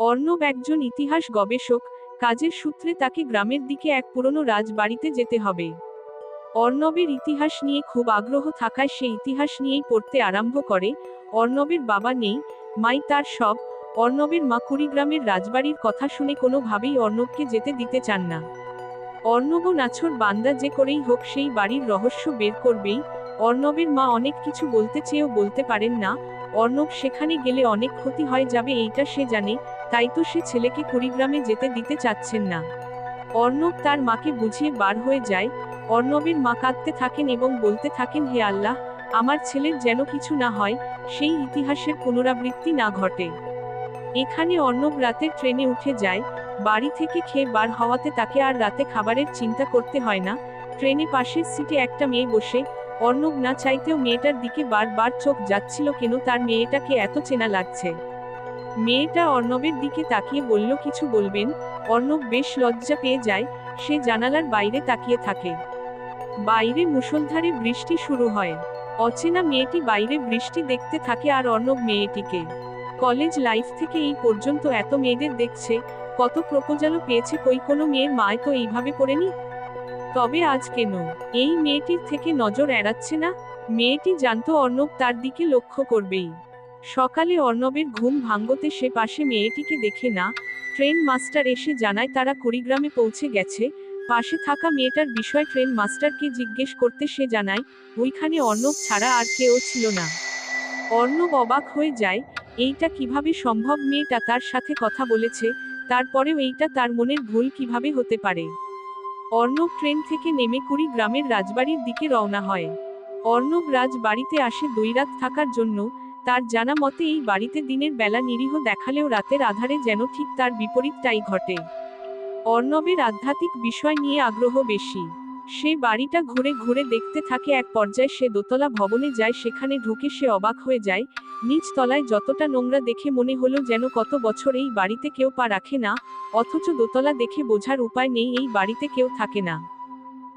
অর্ণব একজন ইতিহাস গবেষক, কাজের সূত্রে তাকে গ্রামের দিকে এক পুরনো রাজবাড়িতে যেতে হবে। অর্ণবের ইতিহাস নিয়ে খুব আগ্রহ থাকায় সে ইতিহাস নিয়েই পড়তে আরম্ভ করে। অর্ণবের বাবা নেই, মাই তার সব। অর্ণবের মা কুড়িগ্রামের রাজবাড়ির কথা শুনে কোনোভাবেই অর্ণবকে যেতে দিতে চান না। অর্ণব নাছর বান্দা যে করেই হোক সেই বাড়ির রহস্য বের করবেই। অর্ণবের মা অনেক কিছু বলতে চেয়েও বলতে পারেন না অর্ণব সেখানে গেলে অনেক ক্ষতি হয়ে যাবে এইটা সে জানে, তাই তো সে ছেলেকে কুড়িগ্রামে যেতে দিতে চাচ্ছেন না। অর্ণব তার মাকে বুঝিয়ে বার হয়ে যায়, অর্ণবের মা কাঁদতে থাকেন এবং বলতে থাকেন, হে আল্লাহ, আমার ছেলের যেন কিছু না হয়, সেই ইতিহাসের পুনরাবৃত্তি না ঘটে। এখানে অর্ণব রাতের ট্রেনে উঠে যায়, বাড়ি থেকে খেয়ে বার হওয়াতে তাকে আর রাতে খাবারের চিন্তা করতে হয় না। ট্রেনে পাশের সিটে একটা মেয়ে বসে অর্ণব না চাইতেও মেয়েটার দিকে বারবার চোখ যাচ্ছিল কেন তার মেয়েটাকে এত চেনা লাগছে। মেয়েটা অর্ণবের দিকে তাকিয়ে বলল, কিছু বলবেন? অর্ণব বেশ লজ্জা পেয়ে যায়, সে জানালার বাইরে তাকিয়ে থাকে। বাইরে মুষলধারে বৃষ্টি শুরু হয়। অচেনা মেয়েটি বাইরে বৃষ্টি দেখতে থাকে আর অর্ণব মেয়েটিকে। কলেজ লাইফ থেকে এই পর্যন্ত এত মেয়েদের দেখছে, কত প্রপোজালও পেয়েছে কই কোনো মেয়ের মায় তো এইভাবে পড়েনি? তবে আজ কেন? এই মেয়েটির থেকে নজর এড়াচ্ছে না? মেয়েটি জানত অর্ণব তার দিকে লক্ষ্য করবেই। সকালে অর্ণবের ঘুম ভাঙ্গতে সে পাশে মেয়েটিকে দেখে না, ট্রেন মাস্টার এসে জানায় তারা কুড়িগ্রামে পৌঁছে গেছে। পাশে থাকা মেয়েটার বিষয় ট্রেন মাস্টারকে জিজ্ঞেস করতে সে জানায়, ওইখানে অর্ণব ছাড়া আর কেউ ছিল না। অর্ণব অবাক হয়ে যায়, এইটা কীভাবে সম্ভব? মেয়েটা তার সাথে কথা বলেছে, তারপরেও এইটা তার মনের ভুল কীভাবে হতে পারে? অর্ণব ট্রেন থেকে নেমে কুড়ি গ্রামের রাজবাড়ির দিকে রওনা হয়। অর্ণব রাজ বাড়িতে আসে দুই রাত থাকার জন্য, তার জানা মতে এই বাড়িতে দিনের বেলা নিরীহ দেখালেও রাতের আধারে যেন ঠিক তার বিপরীতটাই ঘটে। অর্ণবের আধ্যাত্মিক বিষয় নিয়ে আগ্রহ বেশি। সে বাড়িটা ঘুরে ঘুরে দেখতে থাকে এক পর্যায়ে সে দোতলা ভবনে যায়, সেখানে ঢুকে সে অবাক হয়ে যায়। নিচ তলায় যতটা নোংরা দেখে মনে হলো যেন কত বছর এই বাড়িতে কেউ পা রাখে না, অথচ দোতলা দেখে বোঝার উপায় নেই, এই বাড়িতে কেউ থাকে না।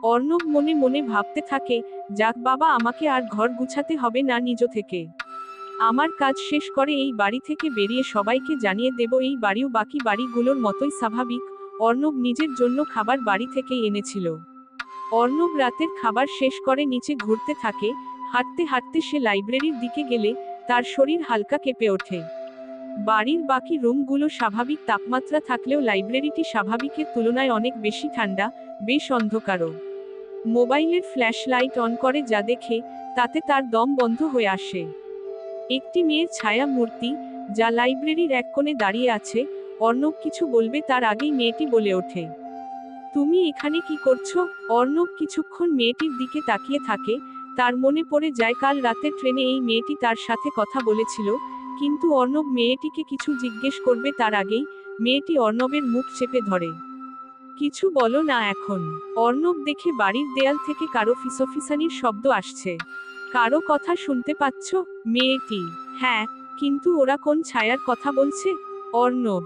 অর্ণব মনে মনে ভাবতে থাকে, যাক বাবা, আমাকে আর ঘর গুছাতে হবে না নিজ থেকে। আমার কাজ শেষ করে এই বাড়ি থেকে বেরিয়ে সবাইকে জানিয়ে দেব, এই বাড়িও বাকি বাড়িগুলোর মতোই স্বাভাবিক। অর্ণব নিজের জন্য খাবার বাড়ি থেকেই এনেছিল। অর্ণব রাতের খাবার শেষ করে নিচে ঘুরতে থাকে, হাঁটতে হাঁটতে সে লাইব্রেরির দিকে গেলে তার শরীর হালকা কেঁপে ওঠে। বাড়ির বাকি রুমগুলো স্বাভাবিক তাপমাত্রা থাকলেও লাইব্রেরিটি স্বাভাবিকের তুলনায় অনেক বেশি ঠান্ডা, বেশ অন্ধকারও। মোবাইলের ফ্ল্যাশ লাইট অন করে যা দেখে তাতে তার দম বন্ধ হয়ে আসে। একটি মেয়ের ছায়া মূর্তি, যা লাইব্রেরির এক কোণে দাঁড়িয়ে আছে, অর্ণব কিছু বলবে তার আগেই মেয়েটি বলে ওঠে। তুমি এখানে কি করছ? অর্ণব কিছুক্ষণ মেয়েটির দিকে তাকিয়ে থাকে, তার মনে পড়ে যায় কাল রাতে ট্রেনে এই মেয়েটি তার সাথে কথা বলেছিল, কিন্তু অর্ণব মেয়েটিকে কিছু জিজ্ঞেস করবে তার আগেই, মেয়েটি অর্ণবের মুখ চেপে ধরে। কিছু বলো না এখন। অর্ণব দেখে বাড়ির দেয়াল থেকে কারও ফিসফিসানির শব্দ আসছে। কারও কথা শুনতে পাচ্ছ? মেয়েটি। হ্যাঁ কিন্তু ওরা কোন ছায়ার কথা বলছে? অর্ণব।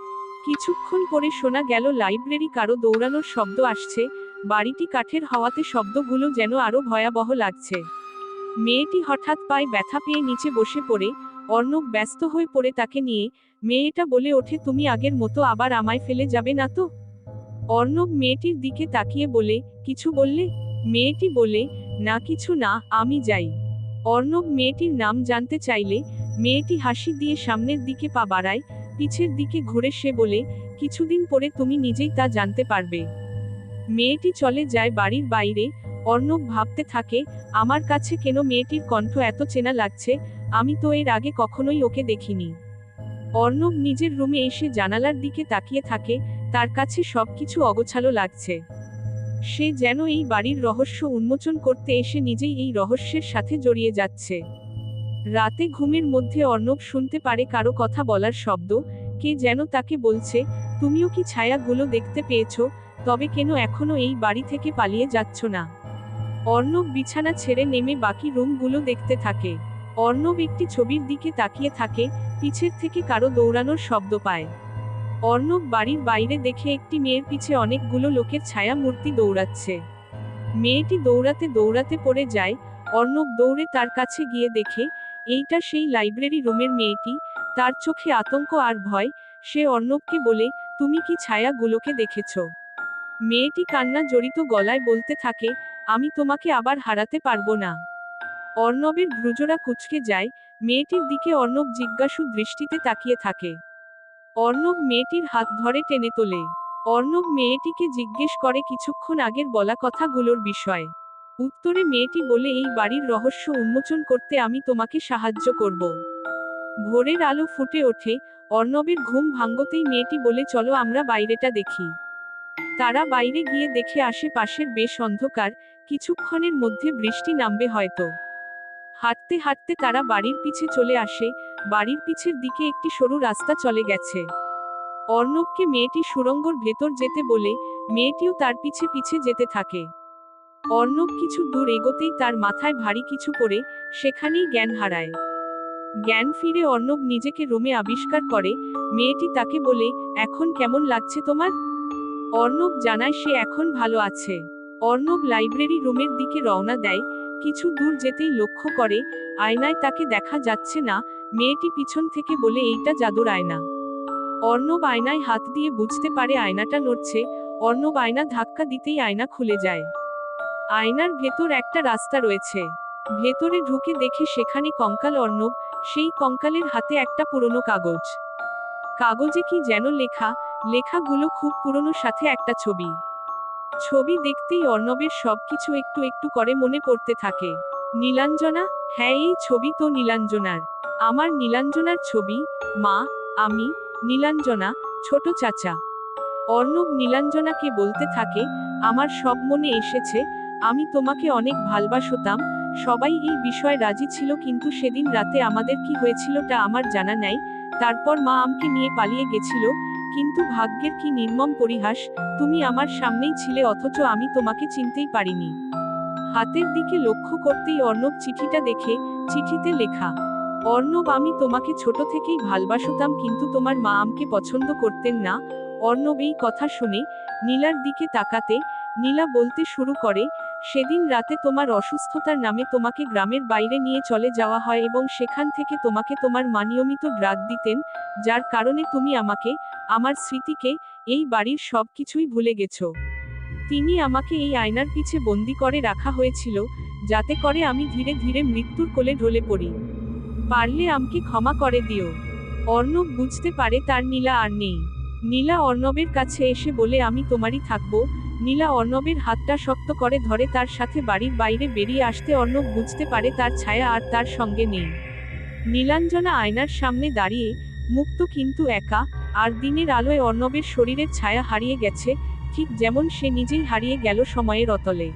কিছুক্ষণ পরে শোনা গেল, লাইব্রেরি কারও দৌড়ানোর শব্দ আসছে, বাড়িটি কাঠের হওয়াতে শব্দগুলো যেন আরও ভয়াবহ লাগছে। মেয়েটি হঠাৎ পায়ে ব্যথা পেয়ে নিচে বসে পড়ে, অর্ণব ব্যস্ত হয়ে পড়ে তাকে নিয়ে, মেয়েটা বলে ওঠে, তুমি আগের মতো আবার আমায় ফেলে যাবে না তো? অর্ণব মেয়েটির দিকে তাকিয়ে বলে, কিছু বললে? মেয়েটি বলে, না, কিছু না, আমি যাই। অর্ণব মেয়েটির নাম জানতে চাইলে, মেয়েটি হাসি দিয়ে সামনের দিকে পা বাড়ায় পিছের দিকে ঘুরে সে বলে, কিছুদিন পরে তুমি নিজেই তা জানতে পারবে। মেয়েটি চলে যায় বাড়ির বাইরে, অর্ণব ভাবতে থাকে, আমার কাছে কেন মেয়েটির কণ্ঠ এত চেনা লাগছে, আমি তো এর আগে কখনোই ওকে দেখিনি অর্ণব নিজের রুমে এসে জানালার দিকে তাকিয়ে থাকে, তার কাছে সবকিছু অগোছালো লাগছে। সে যেন এই বাড়ির রহস্য উন্মোচন করতে এসে নিজেই এই রহস্যের সাথে জড়িয়ে যাচ্ছে। রাতে ঘুমের মধ্যে অর্ণব শুনতে পারে কারও কথা বলার শব্দ, কে যেন তাকে বলছে, তুমিও কি ছায়াগুলো দেখতে পেয়েছ? তবে কেন এখনও এই বাড়ি থেকে পালিয়ে যাচ্ছ না? অর্ণব বিছানা ছেড়ে নেমে বাকি রুমগুলো দেখতে থাকে। অর্ণব একটি ছবির দিকে তাকিয়ে থাকে, পিছের থেকে কারও দৌড়ানোর শব্দ পায়। অর্ণব বাড়ির বাইরে দেখে একটি মেয়ের পিছে অনেকগুলো লোকের ছায়া মূর্তি দৌড়াচ্ছে। মেয়েটি দৌড়াতে দৌড়াতে পড়ে যায়, অর্ণব দৌড়ে তার কাছে গিয়ে দেখে এইটা সেই লাইব্রেরি রুমের মেয়েটি, তার চোখে আতঙ্ক আর ভয়, সে অর্ণবকে বলে, তুমি কি ছায়াগুলোকে দেখেছ? মেয়েটি কান্না জড়িত গলায় বলতে থাকে, আমি তোমাকে আবার হারাতে পারব না। অর্ণবের ভ্রুজরা কুচকে যায়, মেয়েটির দিকে অর্ণব জিজ্ঞাসু দৃষ্টিতে তাকিয়ে থাকে। অর্ণব মেয়েটির হাত ধরে টেনে তোলে। অর্ণব মেয়েটিকে জিজ্ঞেস করে কিছুক্ষণ আগের বলা কথাগুলোর বিষয়। উত্তরে মেয়েটি বলে, এই বাড়ির রহস্য উন্মোচন করতে আমি তোমাকে সাহায্য করব। ভোরের আলো ফুটে ওঠে, অর্ণবের ঘুম ভাঙ্গতেই মেয়েটি বলে, চলো আমরা বাইরেটা দেখি। তারা বাইরে গিয়ে দেখে আশেপাশের বেশ অন্ধকার, কিছুক্ষণের মধ্যে বৃষ্টি নামবে হয়তো। হাঁটতে হাঁটতে তারা বাড়ির পিছে চলে আসে, বাড়ির পিছের দিকে একটি সরু রাস্তা চলে গেছে। অর্ণবকে মেয়েটি সুরঙ্গর ভেতর যেতে বলে, মেয়েটিও তার পিছে পিছে যেতে থাকে। অর্ণব কিছু দূর এগোতেই তার মাথায় ভারী কিছু পড়ে, সেখানেই জ্ঞান হারায়। জ্ঞান ফিরে অর্ণব নিজেকে রোমে আবিষ্কার করে, মেয়েটি তাকে বলে, এখন কেমন লাগছে তোমার? অর্ণব জানায়, সে এখন ভালো আছে। অর্ণব লাইব্রেরি রুমের দিকে রওনা দেয়, কিছু দূর যেতেই লক্ষ্য করে, আয়নায় তাকে দেখা যাচ্ছে না, মেয়েটি পিছন থেকে বলে, এইটা জাদুর আয়না। অর্ণব আয়নায় হাত দিয়ে বুঝতে পারে আয়নাটা নড়ছে, অর্ণব আয়না ধাক্কা দিতেই আয়না খুলে যায়। আয়নার ভেতর একটা রাস্তা রয়েছে। ভেতরে ঢুকে দেখে সেখানে কঙ্কাল অর্ণব, সেই কঙ্কালের হাতে একটা পুরনো কাগজ। কাগজে কি যেন লেখা, লেখাগুলো খুব পুরনো সাথে একটা ছবি। ছবি দেখতেই অর্ণবের সবকিছু একটু একটু করে মনে পড়তে থাকে। নীলাঞ্জনা? হ্যাঁ এই ছবি তো নীলাঞ্জনার। আমার নীলাঞ্জনার ছবি, মা, আমি, নীলাঞ্জনা, ছোট চাচা। অর্ণব নীলাঞ্জনাকে বলতে থাকে, আমার সব মনে এসেছে আমি তোমাকে অনেক ভালবাসতাম, সবাই এই বিষয়ে রাজি ছিল কিন্তু সেদিন রাতে আমাদের কি হয়েছিল তা আমার জানা নাই, তারপর মা আমকে নিয়ে পালিয়ে গেছিল, কিন্তু ভাগ্যের কি নির্মম পরিহাস, তুমি আমার সামনেই ছিলে অথচ আমি তোমাকে চিনতেই পারিনি। হাতের দিকে লক্ষ্য করতেই অর্ণব চিঠিটা দেখে, চিঠিতে লেখা, অর্ণব, আমি তোমাকে ছোট থেকেই ভালবাসতাম কিন্তু তোমার মা আমকে পছন্দ করতেন না। অর্ণব এই কথা শুনে, নীলার দিকে তাকাতে, নীলা বলতে শুরু করে সেদিন রাতে তোমার অসুস্থতার নামে তোমাকে গ্রামের বাইরে নিয়ে চলে যাওয়া হয় এবং সেখান থেকে তোমাকে তোমার মা নিয়মিত ড্রাগ দিতেন, যার কারণে তুমি আমাকে, আমার স্মৃতিকে, এই বাড়ির সব কিছুই ভুলে গেছো। তিনি আমাকে এই আয়নার পিছে বন্দি করে রাখা হয়েছিল, যাতে করে আমি ধীরে ধীরে মৃত্যুর কোলে ঢলে পড়ি। পারলে আমাকে ক্ষমা করে দিও। অর্ণব বুঝতে পারে তার নীলা আর নেই। নীলা অর্ণবের কাছে এসে বলে, আমি তোমারই থাকব নীলা অর্ণবের হাতটা শক্ত করে ধরে তার সাথে বাড়ির বাইরে বেরিয়ে আসতে অর্ণব বুঝতে পারে তার ছায়া আর তার সঙ্গে নেই। নীলাঞ্জনা আয়নার সামনে দাঁড়িয়ে, মুক্ত কিন্তু একা, আর দিনের আলোয় অর্ণবের শরীরের ছায়া হারিয়ে গেছে, ঠিক যেমন সে নিজেই হারিয়ে গেল সময়ের অতলে।